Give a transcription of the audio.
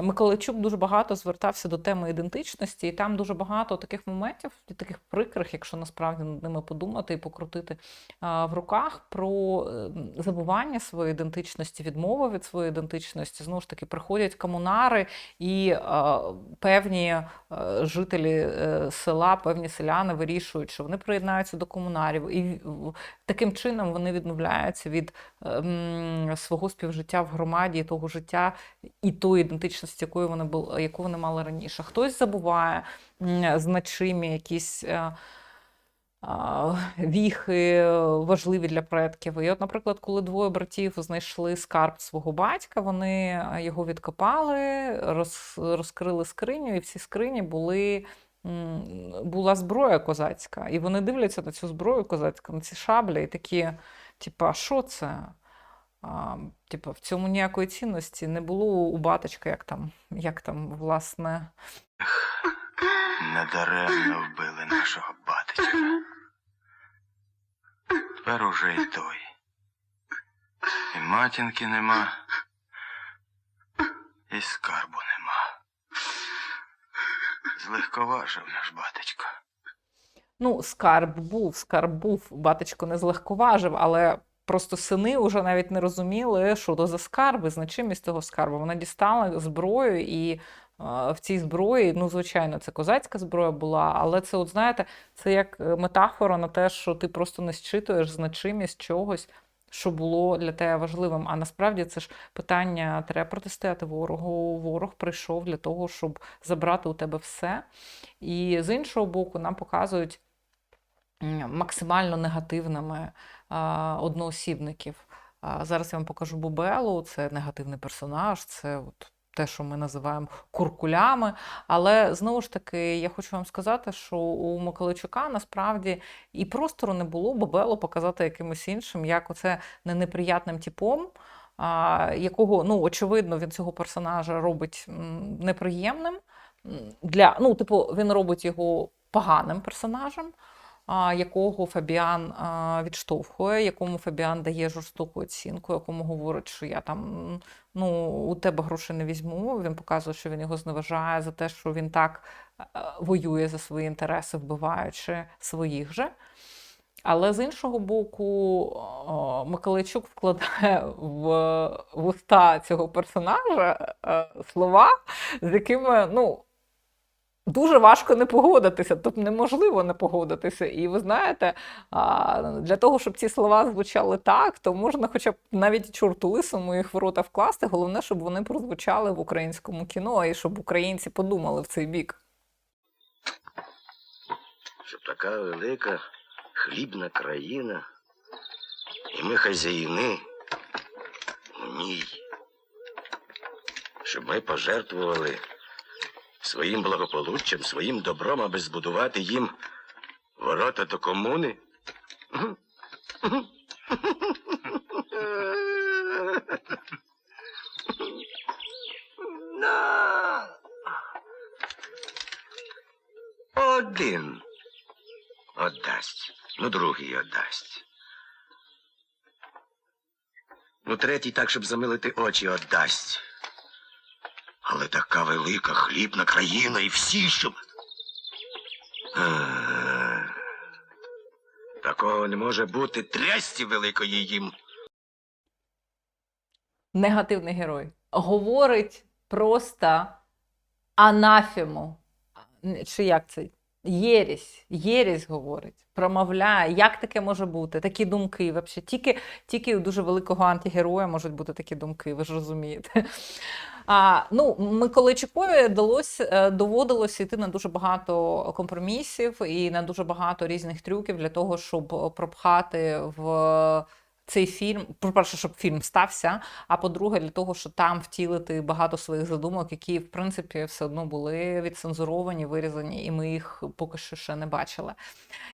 Миколайчук дуже багато звертався до теми ідентичності, і там дуже багато таких моментів, таких прикрих, якщо насправді над ними подумати і покрутити в руках про е, забування своєї ідентичності, відмови від своєї ідентичності. Знову ж таки, приходять комунари і певні е, жителі е, села, певні селяни вирішують, що вони приєднаються до комунарів, і таким чином вони відмовляються від ем, свого співжиття в громаді, того життя і тої ідентичності, якою вони були, яку вони мали раніше. Хтось забуває значимі якісь. е, Віхи важливі для предків. І от, наприклад, коли двоє братів знайшли скарб свого батька, вони е, його відкопали, роз, розкрили скриню, і в цій скрині були, була зброя козацька. І вони дивляться на цю зброю козацьку, на ці шаблі, і такі, типу, а що це? А, типу, в цьому ніякої цінності не було у баточка, як там, як там, власне. Недаремно вбили нашого батечка. Тепер уже і той. І матінки нема, і скарбу нема. Злегковажив наш батечко. Ну, скарб був, скарб був, батечко не злегковажив, але просто сини вже навіть не розуміли, що то за скарби, значимість того скарбу. Вони дістали зброю, і в цій зброї, ну, звичайно, це козацька зброя була, але це, от знаєте, це як е, метафора на те, що ти просто не зчитуєш значимість чогось. Що було для тебе важливим, а насправді це ж питання треба протистояти ворогу. Ворог прийшов для того, щоб забрати у тебе все. І з іншого боку, нам показують максимально негативними одноосібників. Зараз я вам покажу Бубелу, це негативний персонаж, це от те, що ми називаємо куркулями. Але знову ж таки, я хочу вам сказати, що у Миколайчука насправді і простору не було Бубелу показати якимось іншим, як оце не неприятним типом. Якого, ну, очевидно, він цього персонажа робить неприємним. Для, ну, типу, він робить його поганим персонажем, якого Фабіан відштовхує, якому Фабіан дає жорстоку оцінку, якому говорить, що я там ну, у тебе грошей не візьму. Він показує, що він його зневажає за те, що він так е, воює за свої інтереси, вбиваючи своїх же. Але з іншого боку, Миколайчук вкладає в, в уста цього персонажа е, слова, з якими ну, дуже важко не погодитися. Тут неможливо не погодитися. І ви знаєте, для того, щоб ці слова звучали так, то можна хоча б навіть чорту лисому їх в рота вкласти. Головне, щоб вони прозвучали в українському кіно і щоб українці подумали в цей бік. Щоб така велика хлібна країна, і ми хазяїни у ній. Щоб ми пожертвували своїм благополуччям, своїм добром, аби збудувати їм ворота до комуни. Один отдасть, ну другий отдасть. Ну, третій так, щоб замилити очі, отдасть. Але така велика хлібна країна і всі, щоб. Е, Такого не може бути трясті великої їм. негативний герой говорить просто анафему. Чи як це? Єрість, єрість говорить, промовляє, як таке може бути? Такі думки. Вообще. Тільки, тільки у дуже великого антигероя можуть бути такі думки, ви ж розумієте. А, ну, Миколайчукові е, йти на дуже багато компромісів і на дуже багато різних трюків для того, щоб пропхати в цей фільм, по-перше, щоб фільм стався, а по-друге, для того, щоб там втілити багато своїх задумок, які, в принципі, все одно були відцензуровані, вирізані, і ми їх поки що ще не бачили.